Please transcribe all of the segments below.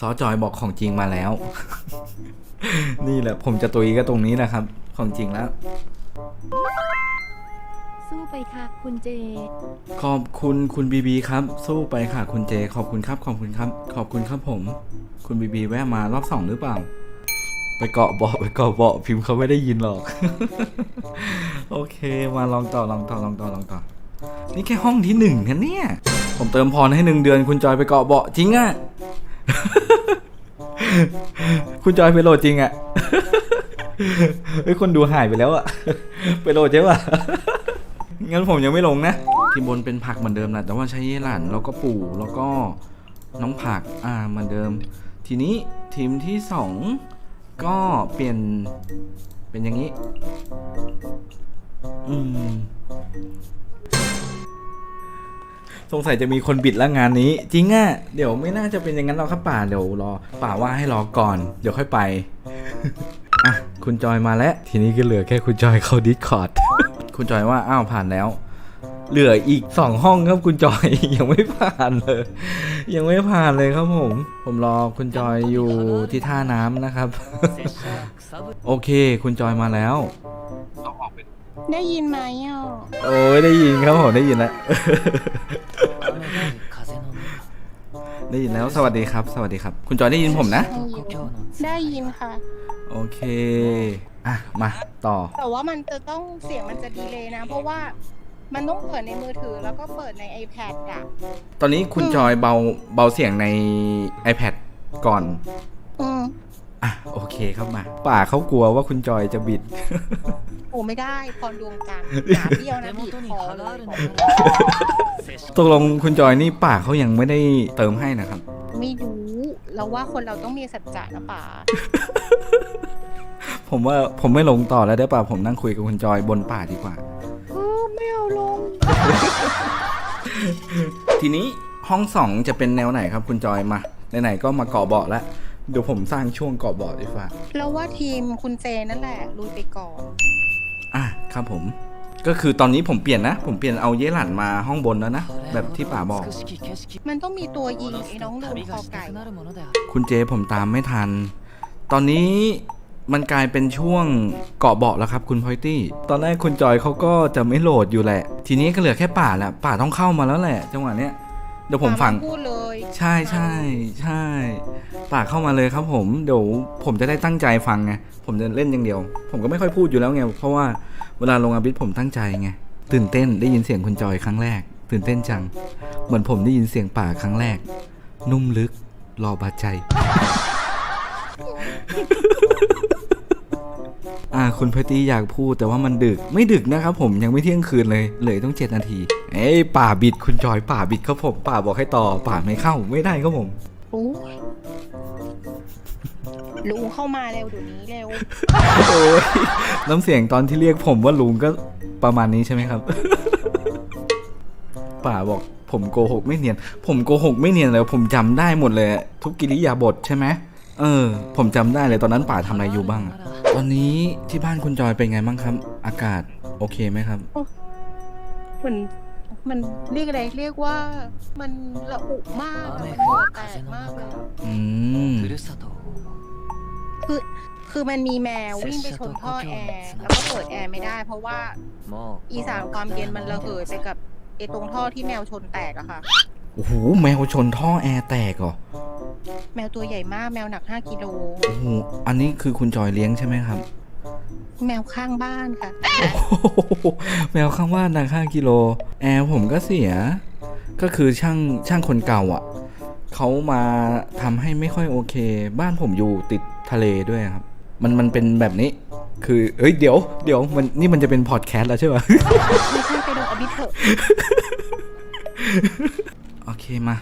ซอจอยบอกของจริงมาแล้ว นี่แหละผมจะตุยก็ตรงนี้แหละครับ ของจริงแล้ว สู้ไปค่ะคุณเจ ขอบคุณคุณบีบีครับ สู้ไปค่ะคุณเจ ขอบคุณครับ ขอบคุณครับ ขอบคุณครับผม คุณบีบีแวะมารอบสองหรือเปล่า ไปเกาะเบาะไปเกาะเบาะพิมพ์เขาไม่ได้ยินหรอก โอเค มาลองต่อลองต่อลองต่อลองต่อ นี่แค่ห้องที่หนึ่งนะเนี่ย ผมเติมพรให้หนึ่งเดือนคุณจอยไปเกาะเบาะจริงอะ คุณจอยไปโหลดจริงอะเฮ้ยคนดูหายไปแล้วอะไปโหลดใช่ปะงั้นผมยังไม่ลงนะ ทีมบนเป็นผักเหมือนเดิมนะแต่ว่าใช้เยหลานแล้วก็ปู่แล้วก็น้องผักอ่าเหมือนเดิม ทีนี้ทีมที่สองก็เปลี่ยนเป็นอย่างนี้ อืม สงสัยจะมีคนบิดแล้วงานนี้ จริงอะ่ะเดี๋ยวไม่น่าจะเป็นอย่างนั้นหรอกครับป่าเดี๋ยวรอ ป่าว่าให้รอก่อน เดี๋ยวค่อยไปอะคุณจอยมาแล้ว ทีนี้ก็เหลือแค่คุณจอยเข้าดิสคอร์ดคุณจอยว่าอ้าวผ่านแล้ว เหลืออีกสองห้องครับคุณจอย ยังไม่ผ่านเลย ยังไม่ผ่านเลยครับผม ผมรอคุณจอยอยู่ที่ท่าน้ำนะครับ โอเค คุณจอยมาแล้ว ได้ยินไหมอะ โอ้ยได้ยินครับผมได้ยินแล้ว ได้ยินแล้วสวัสดีครับ สวัสดีครับ คุณจอยได้ยินผมนะ ได้ยินค่ะ โอเคอะมาต่อ แต่ว่ามันจะต้องเสียงมันจะดีเลยนะ เพราะว่ามันต้องเปิดในมือถือแล้วก็เปิดใน iPad อะตอนนี้คุณจอยเบาเบาเสียงใน iPad ก่อน อืม อะโอเคครับมา ป่าเขากลัวว่าคุณจอยจะบิด โอ้ไม่ได้พรดวงจันทร์หาเบี้ยวนะบีบคอเลยตกลงคุณจอยนี่ป่าเขายังไม่ได้เติมให้นะครับ ไม่รู้เราว่าคนเราต้องมีสัจจะนะป่าผมว่าผมไม่ลงต่อแล้วได้ป่ะผมนั่งคุยกับคุณจอยบนป่าดีกว่า เออไม่เอาลง ทีนี้ห้องสองจะเป็นแนวไหนครับคุณจอยมาไหนๆก็มาเกาะเบาะแล้ว เดี๋ยวผมสร้างช่วงเกาะเบาะดีกว่าเราว่าทีมคุณเจนั่นแหละลุยไปก่อนอะครับผม ก็คือตอนนี้ผมเปลี่ยนนะ ผมเปลี่ยนเอาเยหลันมาห้องบนแล้วนะ แบบที่ป่าบอก มันต้องมีตัวยิงไอ้น้องลุงคอไก่คุณเจผมตามไม่ทัน ตอนนี้มันกลายเป็นช่วงเกาะเบาะแล้วครับคุณพอยตี้ ตอนแรกคุณจอยเขาก็จะไม่โหลดอยู่แหละ ทีนี้ก็เหลือแค่ป่าแหละป่าต้องเข้ามาแล้วแหละ จังหวะเนี้ยเดี๋ยวผมฟังพูดเลย ใช่ใช่ใช่ป่าเข้ามาเลยครับผมเดี๋ยวผมจะได้ตั้งใจฟังไงผมจะเล่นอย่างเดียว ผมก็ไม่ค่อยพูดอยู่แล้วไงเพราะว่าเวลาลงอาบิสผมตั้งใจไงตื่นเต้นได้ยินเสียงคุณจอยครั้งแรก ตื่นเต้นจัง เหมือนผมได้ยินเสียงป่าครั้งแรก นุ่มลึกรอบาดใจ อ่าคุณพอตี้อยากพูดแต่ว่ามันดึกไม่ดึกนะครับผมยังไม่เที่ยงคืนเลยเหลยต้องเจ็ดนาที เอ้ยป่าบิดคุณจอยป่าบิดครับผมป่าบอกให้ต่อป่าไม่เข้าไม่ได้ครับผมโอ้ยลุงเข้ามาเร็วเดี๋ยวนี้เร็ว โอ้ยน้ำเสียงตอนที่เรียกผมว่าลุงก็ประมาณนี้ใช่ไหมครับ ป่าบอกผมโกหกไม่เนียน ผมโกหกไม่เนียนเลยผมจำได้หมดเลย ทุกกิริยาบทใช่ไหม เออ ผมจำได้เลยตอนนั้นป่าทำอะไรอยู่บ้างอะตอนนี้ที่บ้านคุณจอยเป็นไงบ้างครับ อากาศโอเคไหมครับ มันมันเรียกอะไรเรียกว่ามันระอุมากอะมันเหงื่อแตกมากเลยอะอืมคือคือมันมีแมววิ่งไปชนท่อแอร์แล้วก็เปิดแอร์ไม่ได้ เพราะว่าอีสานความเย็นมันระเหยไปกับไอ้ตรงท่อที่แมวชนแตกอะค่ะ โอ้โห แมวชนท่อแอร์แตกเหรอ แมวตัวใหญ่มากแมวหนัก 5กิโลโอ้โหอันนี้คือคุณจอยเลี้ยงใช่ไหมครับ แมวข้างบ้านค่ะ โอ้โหแมวข้างบ้านนะห้ากิโล แอร์ผมก็เสีย ก็คือช่างช่างคนเก่าอะ เขามาทำให้ไม่ค่อยโอเค บ้านผมอยู่ติดทะเลด้วยครับ มันมันเป็นแบบนี้ คือเอ้ยเดี๋ยวเดี๋ยวมันนี่มันจะเป็นพอดแคสต์แล้วใช่ไหมไม่ใช่ไปดูอบิเถอะโอเคมา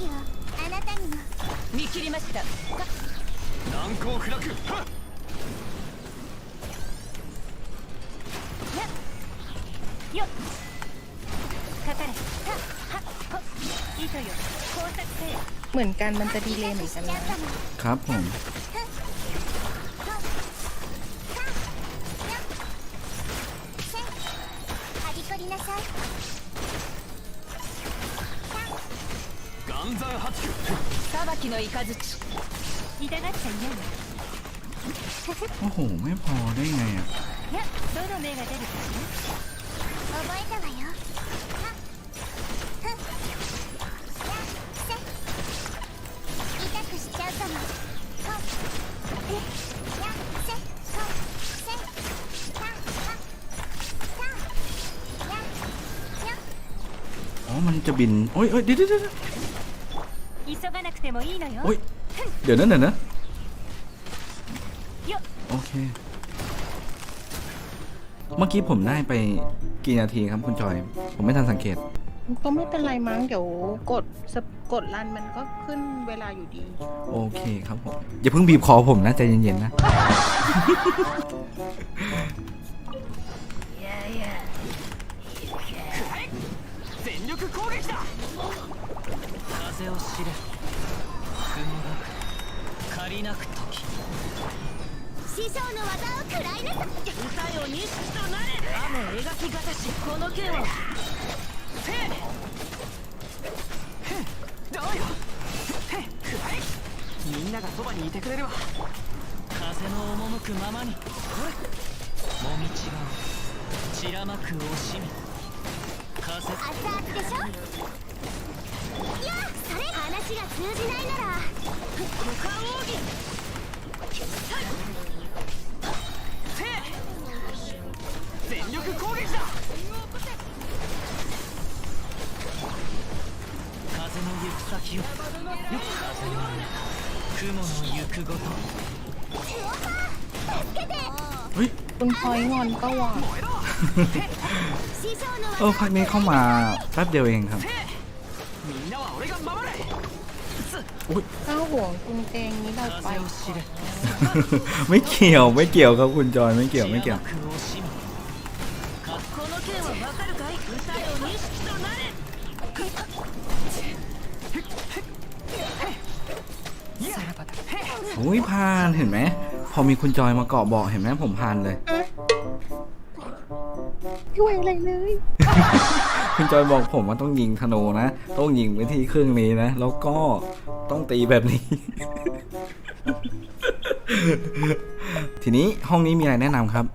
知識をあなたにも見切りました難攻不落よっかかれははっほっ糸よ工作せよ เหมือนกันมันจะดีเลยเหมือน し กัน ちゃ นะ ったの ครับผม 岩山八九裁きの雷痛がっちゃいないわ โอ้โห ไม่พอได้ไงอ่ะ いやどの目が出るか覚えたわよ痛くしちゃうかもほっえやせほせたはたやよ อ๋อ มันจะบิน โอ้ยเอ้ยเดี๋ยวเดี๋ยวเดี๋ยว โอ้ย เดี๋ยวนะเดี๋ยวนะ よっ โอเค เมื่อกี้ผมได้ไปกี่นาทีครับคุณจอย ผมไม่ทันสังเกต ก็ไม่เป็นไรมั้งเดี๋ยวกดสะกดรันมันก็ขึ้นเวลาอยู่ดี โอเคครับผม อย่าเพิ่งบีบคอผมนะใจเย็นๆนะ いやいや全力攻撃だ 風を知れ。雲が借りなく時。師匠の技を食らいなさい。歌よ錦となれ。雨描きがたしこの剣を。どうよ。へっくらい。みんながそばにいてくれるわ風の赴くままに。もみちが散らまく惜しみ。風。熱々でしょ？話が通じないなら股間奥義全力攻撃だ風の行く先を風の雲の行くごと เฮ้ย คุณพลอยงอนก็วอน 師匠の เออพักนี้เข้ามาแป๊บเดียวเองครับ みんなは俺が守れ ถ้าห่วงกุเตงนี้เราไปไม่เกี่ยวไม่เกี่ยวครับคุณจอยไม่เกี่ยวไม่เกี่ยว อุ้ยผ่านเห็นไหมพอมีคุณจอยมาเกาะเบาเห็นไหมผมผ่านเลย ช่วยอะไรเลย คุณจอยบอกผมว่าต้องยิงธนูนะ ต้องยิงไปที่เครื่องนี้นะ แล้วก็ต้องตีแบบนี้ ทีนี้ห้องนี้มีอะไรแนะนำครับ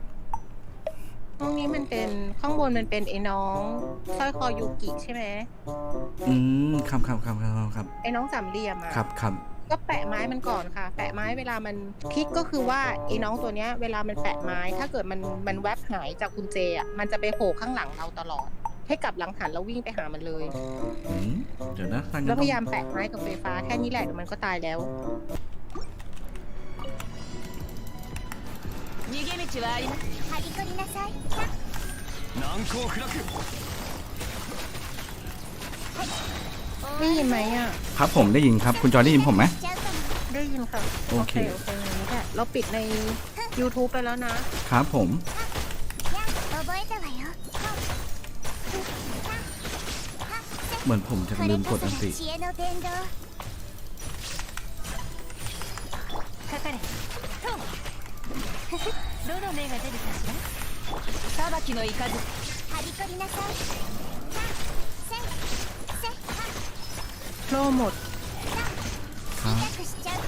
ห้องนี้มันเป็นข้างบนมันเป็นไอ้น้องสร้อยคอยูกิใช่ไหมอืมครับครับครับครับครับไอ้น้องสามเหลี่ยมอะครับครับก็แปะไม้มันก่อนค่ะ แปะไม้เวลามันพลิกก็คือว่าไอ้น้องตัวเนี้ย เวลามันแปะไม้ ถ้าเกิดมันมันแวบหายจากกุญแจอะมันจะไปโผล่ข้างหลังเราตลอด ให้กลับหลังหันแล้ววิ่งไปหามันเลย อืมเดี๋ยวนะทางนี้ แล้ว ต้ พ อง ยายามแปะไม้กับไฟฟ้าแค่นี้แหละเดี๋ยวมันก็ตายแล้ว 逃げ道はありますはりこりなさい難攻不落 ได้ยินไหมอ่ะ ครับผมได้ยินครับ คุณจอยได้ยินผมไหม しちゃうかも ได้ยินค่ะ โอเค โอเคอย่างนี้แหละเราปิดใน YouTube ไปแล้วนะ ครับผม เหมือนผมจะ こ ลื れ ม こ ก そ ดอันติ が知恵の伝道かかれトンどの目が出るかしら裁きの雷はりこりなさいさせせは โล่หมด ครับ 痛くしちゃう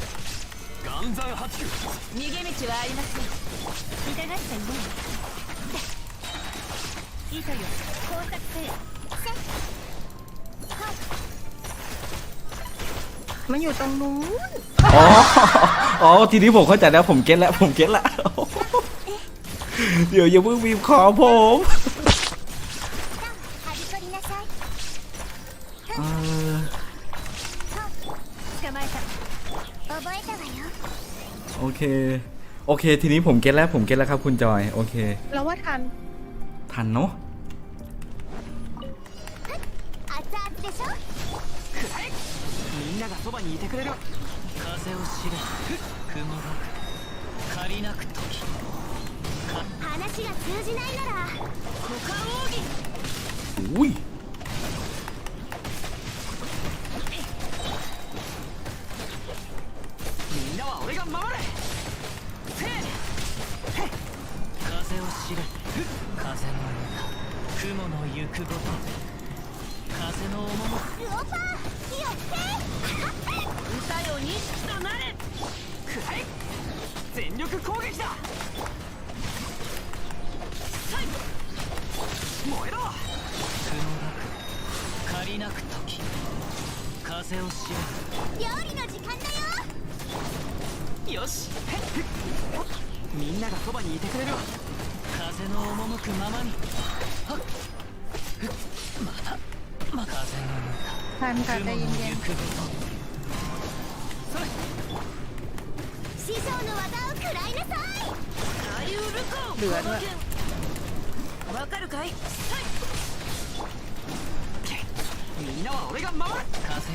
岩山八九逃げ道はありません痛がっちゃいないわ糸よ工作せよ มันอยู่ตรงนู้นอ๋อ อ๋อ ทีนี้ผมเข้าใจแล้วผมเก็ตแล้ว ผมเก็ตละ เดี๋ยวอย่าเพิ่งบีบคอผมโอเค โอเค ทีนี้ผมเก็ตแล้ว ผมเก็ตแล้วครับ คุณจอย โอเคแล้วว่าทัน ทันเนาะ そばにいてくれる。わ風を知れ。雲が。借りなく時話が通じないなら。股間奥義อุ้ย 風を料理の時間だよよし。みんながそばにいてくれるわ。風の赴くままに。またまた風の向か行くこ師匠の技をらいなさい。ウルコわかるかいはい？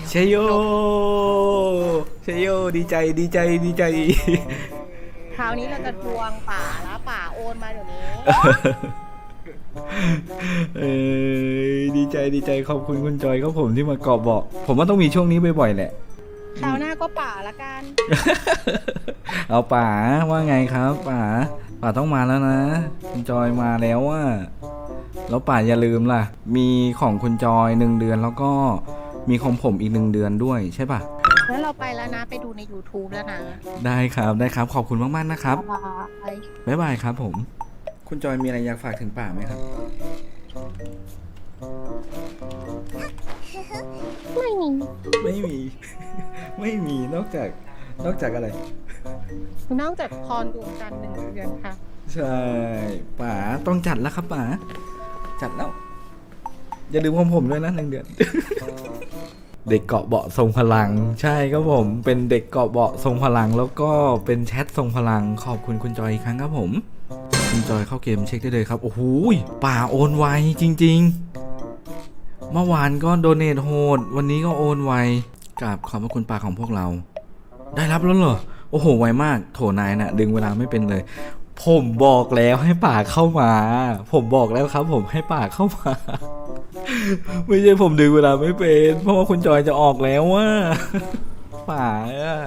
เชยโยเชยโยดีใจดีใจดีใจๆคราวนี้เราจะทวงป่าแล้วป่าโอนมาเดี๋ยวนี้ เอ้ยดีใจดีใจขอบคุณคุณจอยครับผมที่มาเกาะเบาะผมว่าต้องมีช่วงนี้บ่อยๆแหละ คราวหน้าก็ป่าละกัน เอาป๋าว่าไงครับป๋าป๋าต้องมาแล้วนะ คุณจอยมาแล้วว่า แล้วป๋าอย่าลืมล่ะ มีของคุณจอยหนึ่งเดือนแล้วก็มีของผมอีกหนึ่งเดือนด้วยใช่ปะแล้วเราไปแล้วนะไปดูใน YouTube แล้วนะได้ครับได้ครับขอบคุณมากๆนะครับบ๊ายบายบ๊ายบายครับผม คุณจอยมีอะไรอยากฝากถึงป๋าไหมครับ ไม่มีไม่มี ไม่มีนอกจากนอกจากอะไร นอกจากพรดวงจันทร์หนึ่งเดือนค่ะ ใช่ป๋าต้องจัดแล้วครับป๋า จัดแล้ว อย่าลืมของผมด้วยนะหนึ่งเดือน เด็กเกาะเบาะทรงพลัง ใช่ครับผม เป็นเด็กเกาะเบาะทรงพลัง แล้วก็เป็นแชททรงพลัง ขอบคุณคุณจอยอีกครั้งครับผม คุณจอยเข้าเกมเช็คได้เลยครับ โอ้โหยป่าโอนไวจริง ๆ เมื่อวานก็โดเนทโหด วันนี้ก็โอนไวกราบขอบพระคุณป่าของพวกเรา ได้รับแล้วเหรอ โอ้โห ไวมาก โถนายนะ่ะ ดึงเวลาไม่เป็นเลย ผมบอกแล้วให้ป่าเข้ามา ผมบอกแล้วครับ ผมให้ป่าเข้ามา ไม่ใช่ผมดึงเวลาไม่เป็น เพราะว่าคุณจอยจะออกแล้วว่าป่าอะ